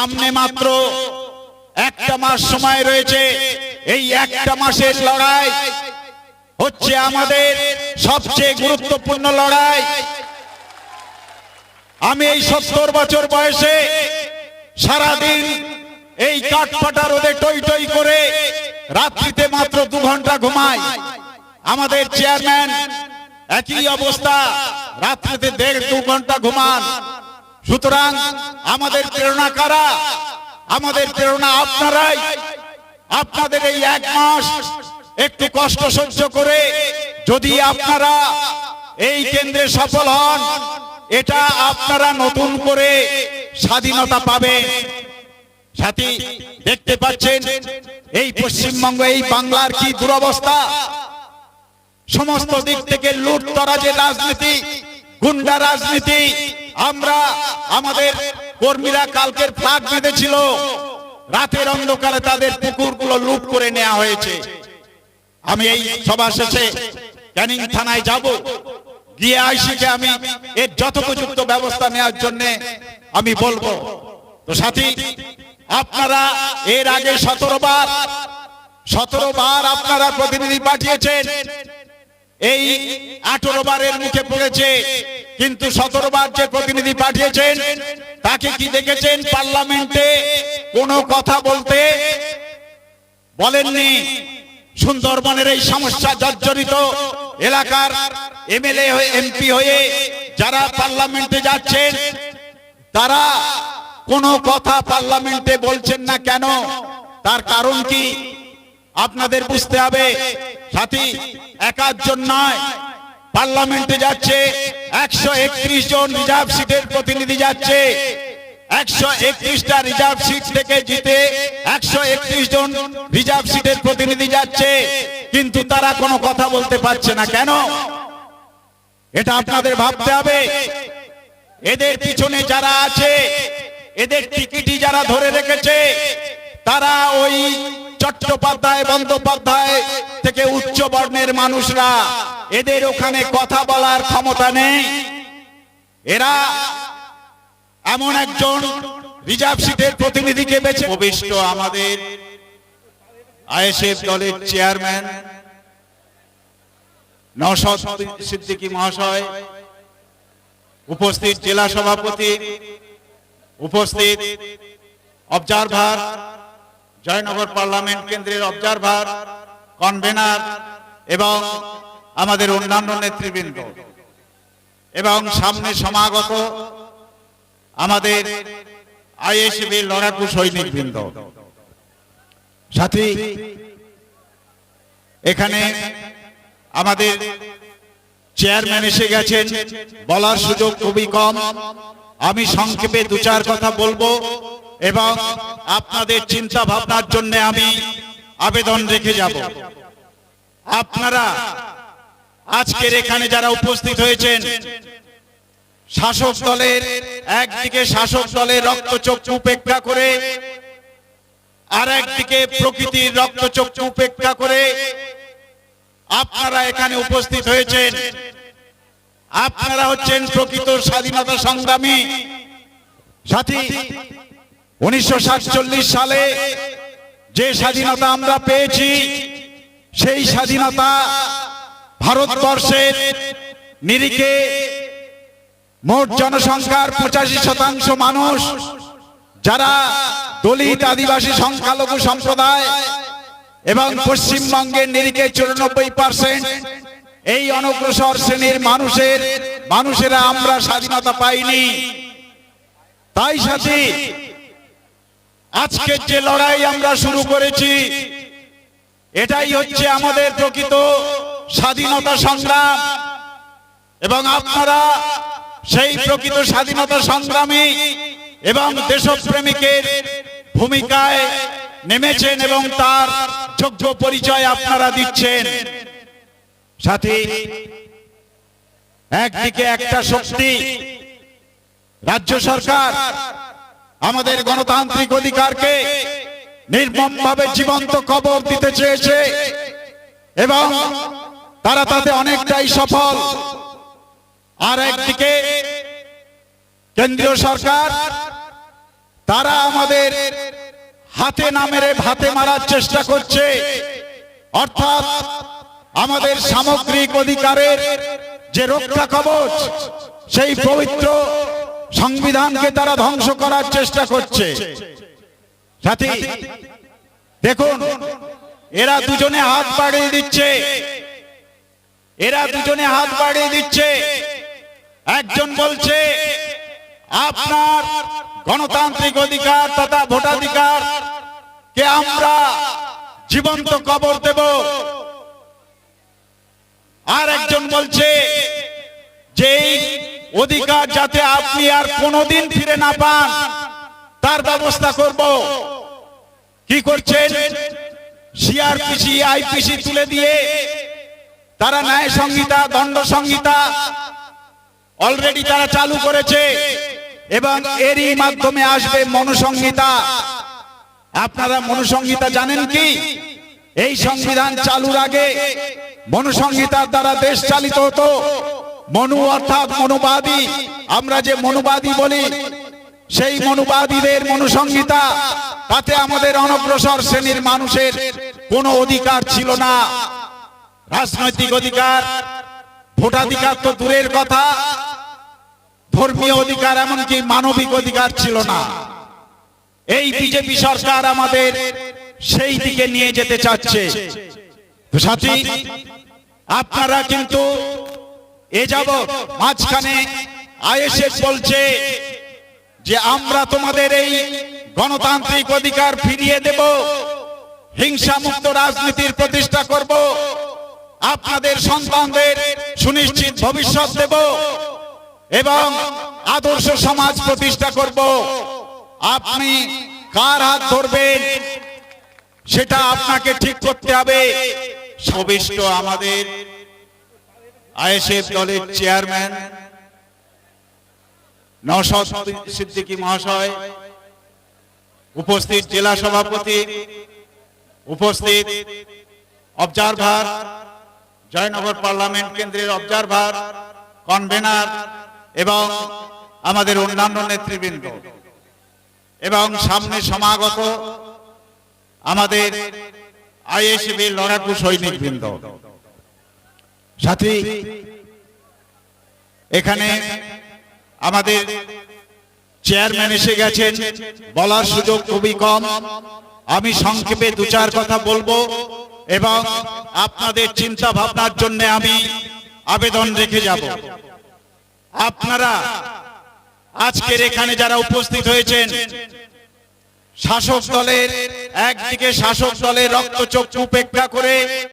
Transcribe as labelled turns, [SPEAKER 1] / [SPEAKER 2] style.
[SPEAKER 1] সামনে মাত্র একটা মাস সময় রয়েছে। এই একটা মাসের লড়াই হচ্ছে আমাদের সবচেয়ে গুরুত্বপূর্ণ লড়াই। আমি এই সত্তর বছর বয়সে সারাদিন এই কাঠফাটা রোদে টই টই করে রাত্রিতে মাত্র দু ঘণ্টা ঘুমাই। আমাদের চেয়ারম্যান একই অবস্থা, রাত্রিতে দেড় দু ঘণ্টা ঘুমান। সুতরাং আমাদের প্রেরণা কারা? আমাদের প্রেরণা আপনারাই। আপনাদের এই এক মাস একটু কষ্ট সহ্য করে যদি আপনারা এই কেন্দ্রে সফল হন, এটা আপনারা নতুন করে স্বাধীনতা পাবেন। সাথী, দেখতে পাচ্ছেন, এই পশ্চিমবঙ্গ, এই বাংলার কি দুরবস্থা? সমস্ত দিক থেকে লুট তরাজের রাজনীতি, গুন্ডা রাজনীতি আমরা আমাদের কর্মীরা কালকের ফ্লাগ বেঁধেছিল। রাতের অন্ধকারে তাদের পুকুরগুলো লুট করে নেওয়া হয়েছে। আমি এই সভা শেষে ক্যানিং থানায় যাব। গিয়ে আইসিকে আমি এর যথোপযুক্ত ব্যবস্থা নেওয়ার জন্য আমি বলব। তো সাথী, আপনারা এর আগে সতেরো বার সতেরো বার আপনারা প্রতিনিধি পাঠিয়েছেন। এই আঠারো বারের মুখে পড়েছে। কিন্তু সতেরো বার যে প্রতিনিধি পাঠিয়েছেন, তাকে কি দেখেছেন পার্লামেন্টে? কোনো কথা বলতে বলেননি। সুন্দরবনের এই সমস্যা জর্জরিত এলাকার এমএলএ হয়ে, এমপি হয়ে যারা পার্লামেন্টে যাচ্ছেন, তারা কোনো কথা পার্লামেন্টে বলছেন না কেন? তার কারণ কি? আপনাদের বুঝতে হবে, সাথী একাধজন নয় পার্লামেন্টে যাচ্ছে, একশো একত্রিশ জন রিজার্ভ সিটের প্রতিনিধি যাচ্ছে, একশো একত্রিশটা রিজার্ভ সিট থেকে জিতে একশো একত্রিশ জন রিজার্ভ সিটের প্রতিনিধি যাচ্ছে, কিন্তু তারা কোনো কথা বলতে পারছে না। কেন? এটা আপনাদের ভাবতে হবে। এদের পিছনে যারা আছে, এদের টিকিটি যারা ধরে রেখেছে, তারা ওই চট্টোপাধ্যায়, বন্দ্যোপাধ্যায় থেকে উচ্চ বর্ণের মানুষরা। এদের ওখানে কথা বলার ক্ষমতা নেই। এরা এমন একজন রিজার্ভ সিটের প্রতিনিধিকে বেছে প্রবিষ্ট আমাদের আইএসএফ দলের চেয়ারম্যান, নওশাদ সিদ্দিকী মহাশয়, উপস্থিত জেলা সভাপতি, উপস্থিত অবজারভার, জয়নগর পার্লামেন্ট কেন্দ্রের অবজারভার, কনভেনার এবং আমাদের অন্যান্য নেতৃবৃন্দ। এবং সামনে সমাগত আমাদের আইএসএফ লড়াকু সৈনিকবৃন্দ। সাথী, এখানে আমাদের চেয়ারম্যান এসে গেছেন। বলার সুযোগ খুবই কম। আমি সংক্ষেপে দু চার কথা বলব এবং আপনাদের চিন্তা ভাবনার জন্য আমি আবেদন রেখে যাব। আপনারা আজকের এখানে যারা উপস্থিত হয়েছেন, শাসক দলের একদিকে শাসক দলের রক্তচক্ষু উপেক্ষা করে, আর একদিকে প্রকৃতির রক্তচক্ষু উপেক্ষা করে আপনারা এখানে উপস্থিত হয়েছেন। আপনারা হচ্ছেন প্রকৃত স্বাধীনতা সংগ্রামী। সাথী, উনিশশো সাতচল্লিশ সালে যে স্বাধীনতা আমরা পেয়েছি, সেই স্বাধীনতা ভারতবর্ষের নিরিখে মোট জনসংখ্যার পঁচাশি শতাংশ মানুষ, যারা দলিত আদিবাসী সংখ্যালঘু সম্প্রদায় এবং পশ্চিমবঙ্গের নিরিখে চুরানব্বই পার্সেন্ট এই অনগ্রসর শ্রেণির মানুষের, মানুষেরা আমরা স্বাধীনতা পাইনি। তাই সাথে, আজকের যে লড়াই আমরা শুরু করেছি, এটাই হচ্ছে আমাদের প্রকৃত স্বাধীনতা সংগ্রাম। এবং আপনারা সেই প্রকৃত স্বাধীনতা সংগ্রামী এবং দেশপ্রেমিকের ভূমিকায় নেমেছেন এবং তার যোগ্য পরিচয় আপনারা দিচ্ছেন। সাথে, একদিকে একটা শক্তি, রাজ্য সরকার আমাদের গণতান্ত্রিক অধিকারকে নির্মম ভাবে জীবন্ত কবর দিতে চেয়েছে এবং তারা তাতে অনেকটাই সফল। আর একদিকে কেন্দ্রীয় সরকার, তারা আমাদের হাতে না মেরে ভাতে মারার চেষ্টা করছে। অর্থাৎ আমাদের সামগ্রিক অধিকারের যে রক্ষা কবচ, সেই পবিত্র সংবিধানকে তারা ধ্বংস করার চেষ্টা করছে। সাথী, দেখুন, এরা দুজনে হাত বাড়িয়ে দিচ্ছে। এরা দুজনে হাত বাড়িয়ে দিচ্ছে। একজন বলছে, আপনার গণতান্ত্রিক অধিকার তথা ভোটাধিকার কে আমরা জীবন্ত কবর দেব? আর একজন বলছে, যে অধিকার যাতে আপনি আর কোনোদিন ফিরে না পান, তার ব্যবস্থা করব। কি করছেন? সিআরপিসি আইপিসি তুলে দিয়ে তারা ন্যায় সংহিতা, দণ্ড সংহিতা অলরেডি তারা চালু করেছে এবং এরই মাধ্যমে আসবে মনুসংহিতা। আপনারা মনুসংহিতা জানেন কি? এই সংবিধান চালুর আগে মনুসংহিতার দ্বারা দেশ চালিত হতো। মনু অর্থাৎ মনুবাদী। আমরা যে মনুবাদী বলি, সেই মনুবাদীদের মনুসংহিতা, তাতে আমাদের অনগ্রসর শ্রেণির মানুষের কোনো অধিকার ছিল না। রাজনৈতিক অধিকার, ভোটাধিকার তো দূরের কথা। ধর্মীয় অধিকার এমনকি মানবিক অধিকার ছিল না। এই বিজেপি সরকার আমাদের সেই দিকে নিয়ে যেতে চাচ্ছে। আপনারা কিন্তু এ যাব মাঝখানে আইএসএফ বলছে যে আমরা তোমাদের এই গণতান্ত্রিক অধিকার ফিরিয়ে দেব হিংসা মুক্ত রাজনীতির প্রতিষ্ঠা করব। আপনাদের সন্তানদের সুনিশ্চিত ভবিষ্যৎ দেব এবং আদর্শ সমাজ প্রতিষ্ঠা করব। আপনি কার হাত ধরবেন সেটা আপনাকে ঠিক করতে হবে। সবিষ্ট আমাদের আইএসএফ দলের চেয়ারম্যান নওশাদ সিদ্দিকী মহাশয়, উপস্থিত জেলা সভাপতি, উপস্থিত অবজারভার জয়নগর পার্লামেন্ট কেন্দ্রের অবজারভার কনভেনার এবং আমাদের অন্যান্য নেতৃবৃন্দ। এবং সামনে সমাগত আমাদের আইএসএফ লড়াকু সৈনিক বৃন্দ সাথী, এখানে আমাদের চেয়ারম্যান এসে গেছেন। বলার সুযোগ খুবই কম। আমি সংক্ষেপে দু চার কথা বলব। এবং আপনাদের চিন্তা ভাবনার জন্য আমি আবেদন রেখে যাব। আপনারা আজকের এখানে যারা উপস্থিত হয়েছেন, শাসক দলের, একদিকে শাসক দলের রক্তচক্ষু উপেক্ষা করে